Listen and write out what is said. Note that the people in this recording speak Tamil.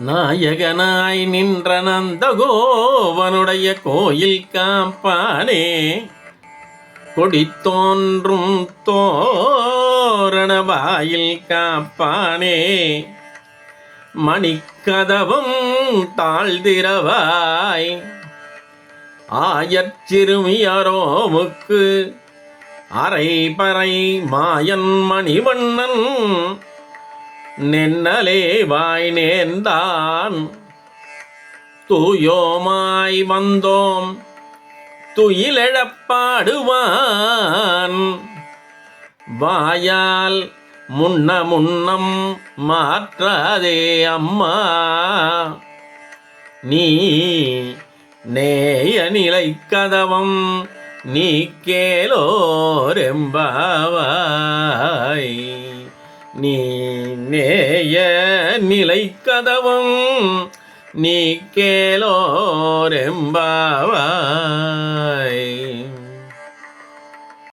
நாயகனாய் நின்ற நந்தகோவனுடைய கோயில் காப்பானே கொடி தோன்றும் தோரண வாயில் காப்பானே மணிக்கதவும் தாழ்திரவாய் ஆயச்சிறுமியரோமுக்கு அரைபறை மாயன் மணிவண்ணன். நின்னலே வாய் நேர்ந்தான். தூயோமாய் வந்தோம். துயிலெழப்பாடுவான். வாயால் முன்ன முன்னம் மாற்றாதே அம்மா. நீ நேய நிலை கதவம் நீ கேலோரெம்பாவா நீ நேய நிலை கதவும் நீ கேலோரெம்பாவாய்